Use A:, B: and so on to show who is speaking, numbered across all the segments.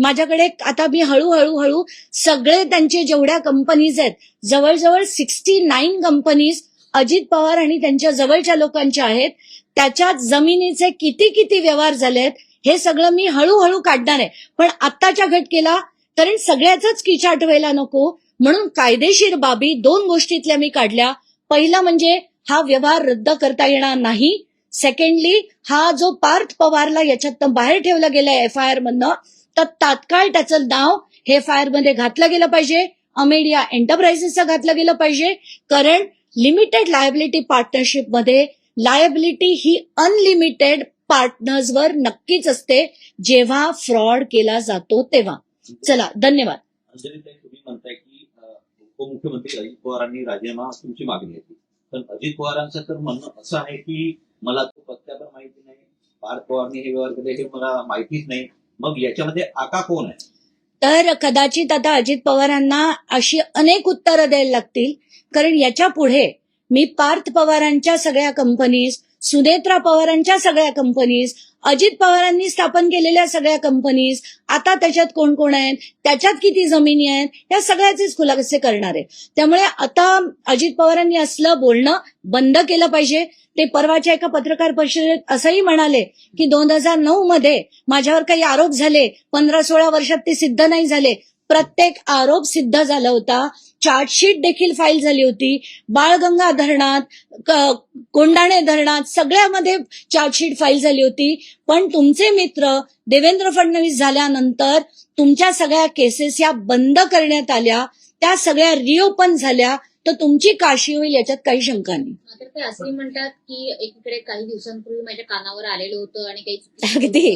A: माझ्याकडे आता मी हळूहळू हळू सगळे त्यांचे जेवढ्या कंपनीज आहेत जवळजवळ sixty nine companies Ajit Pawar आणि त्यांच्या जवळच्या लोकांच्या आहेत त्याच्यात जमिनीचे किती किती व्यवहार झालेत हे सगळं मी हळूहळू काढणार आहे. पण आत्ताच्या घटकेला कारण सगळ्याच किचाट व्हायला नको. म्हणून कायदेशीर बाबी दोन गोष्टीतल्या मी काढल्या. पहिला म्हणजे हा व्यवहार रद्द करता येणार नाही. सेकंडली हा जो पार्थ पवारला याच्यातनं बाहेर ठेवलं गेलं एफ आय आर मधनं तर तात्काळ त्याचं नाव हे एफ आय आरमध्ये घातलं गेलं पाहिजे. अमेडिया एंटरप्राइजेसचं घातलं गेलं पाहिजे. कारण लिमिटेड लायबिलिटी पार्टनरशिपमध्ये लायबिलिटी ही अनलिमिटेड पार्टनर्सवर नक्कीच असते जेव्हा फ्रॉड केला जातो तेव्हा. चला धन्यवाद.
B: तुम्ही म्हणताय की उपमुख्यमंत्री अजित पवारांनी राजीनामा तुमची मागणी होती पण अजित पवारांचं तर म्हणणं असं आहे की मला तो पत्त्या पण माहिती नाही. पार्थ पवारनी हे व्यवहार केले हे मला माहितीच नाही. मग याच्यामध्ये आका कोण आहे?
A: तर कदाचित आता अजित पवारांना अशी अनेक उत्तरं द्यायला लागतील. कारण याच्यापुढे मी पार्थ पवारांच्या सगळ्या कंपनीज सुनेत्रा पवारांच्या सगळ्या कंपनीज अजित पवारांनी स्थापन केलेल्या सगळ्या कंपनीज आता त्याच्यात कोण कोण आहेत त्याच्यात किती जमिनी आहेत या सगळ्याचेच खुलासे करणार आहे त्यामुळे आता अजित पवारांनी असलं बोलणं बंद केलं पाहिजे. ते परवाच्या एका पत्रकार परिषदेत असंही म्हणाले की दोन हजार नऊ मध्ये माझ्यावर काही आरोप झाले पंधरा सोळा वर्षात ते सिद्ध नाही झाले. प्रत्येक आरोप सिद्ध झाला होता. चार्जशीट देखील फाईल झाली होती. बाळगंगा धरणात कोंडाणे धरणात सगळ्यामध्ये चार्जशीट फाईल झाली होती. पण तुमचे मित्र देवेंद्र फडणवीस झाल्यानंतर तुमच्या सगळ्या केसेस या बंद करण्यात आल्या. त्या सगळ्या रिओपन झाल्या. तर तुमची काशी होईल याच्यात काही शंका नाही.
C: मात्र ते असंही म्हणतात की एकीकडे काही दिवसांपूर्वी माझ्या कानावर आलेलं होतं आणि काही
A: अगदी,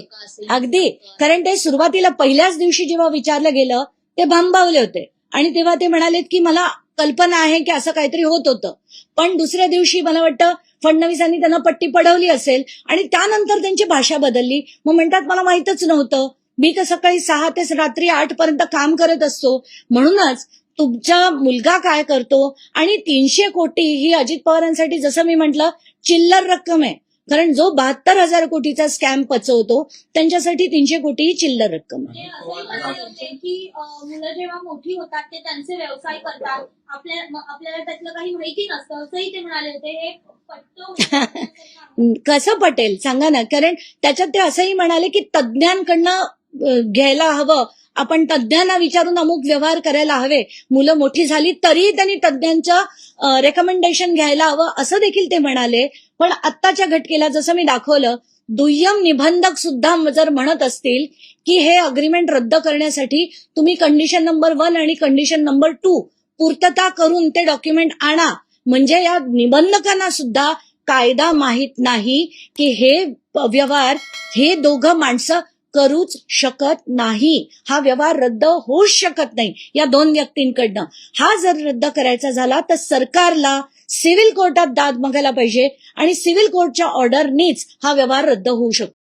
A: अगदी. कारण ते सुरुवातीला पहिल्याच दिवशी जेव्हा विचारलं गेलं ते भांबावले होते. आणि तेव्हा ते म्हणालेत की मला कल्पना आहे की असं काहीतरी होत होतं. पण दुसऱ्या दिवशी मला वाटतं फडणवीसांनी त्यांना पट्टी पडवली असेल आणि त्यानंतर त्यांची भाषा बदलली. मग म्हणतात मला माहितच नव्हतं. मी तर सकाळी सहा ते रात्री आठ पर्यंत काम करत असतो. म्हणूनच तुमचा मुलगा काय करतो? आणि तीनशे कोटी ही अजित पवारांसाठी जसं मी म्हटलं चिल्लर रक्कम आहे. कारण जो बहात्तर हजार कोटीचा स्कॅम पचवतो त्यांच्यासाठी तीनशे कोटी ही चिल्लर रक्कम आहे.
D: की मुलं जेव्हा मोठी होतात ते त्यांचे व्यवसाय करतात. आपल्या आपल्याला त्यातलं काही माहिती नसतं असंही ते म्हणाले होते. हे पटतो
A: कसं पटेल? सांगा ना. कारण त्याच्यात ते असंही म्हणाले की तज्ज्ञांकडनं घ्यायला हवं. आपण तज्ज्ञांना विचारून अमुक व्यवहार करायला हवे. मुलं मोठी झाली तरीही त्यांनी तज्ज्ञांचं रेकमेंडेशन घ्यायला हवं असं देखील ते म्हणाले. पण आत्ताच्या घटकेला जसं मी दाखवलं दुय्यम निबंधक सुद्धा जर म्हणत असतील की हे अग्रीमेंट रद्द करण्यासाठी तुम्ही कंडिशन नंबर वन आणि कंडिशन नंबर टू पूर्तता करून ते डॉक्युमेंट आणा. म्हणजे या निबंधकांना सुद्धा कायदा माहीत नाही की हे व्यवहार हे दोघं माणसं करूच शकत नाही. हा व्यवहार रद्द होऊच शकत नाही. या दोन व्यक्तींकडनं. हा जर रद्द करायचा झाला तर सरकारला सिव्हिल कोर्टात दाद मागायला पाहिजे आणि सिव्हिल कोर्टच्या ऑर्डरनीच हा व्यवहार रद्द होऊ शकतो.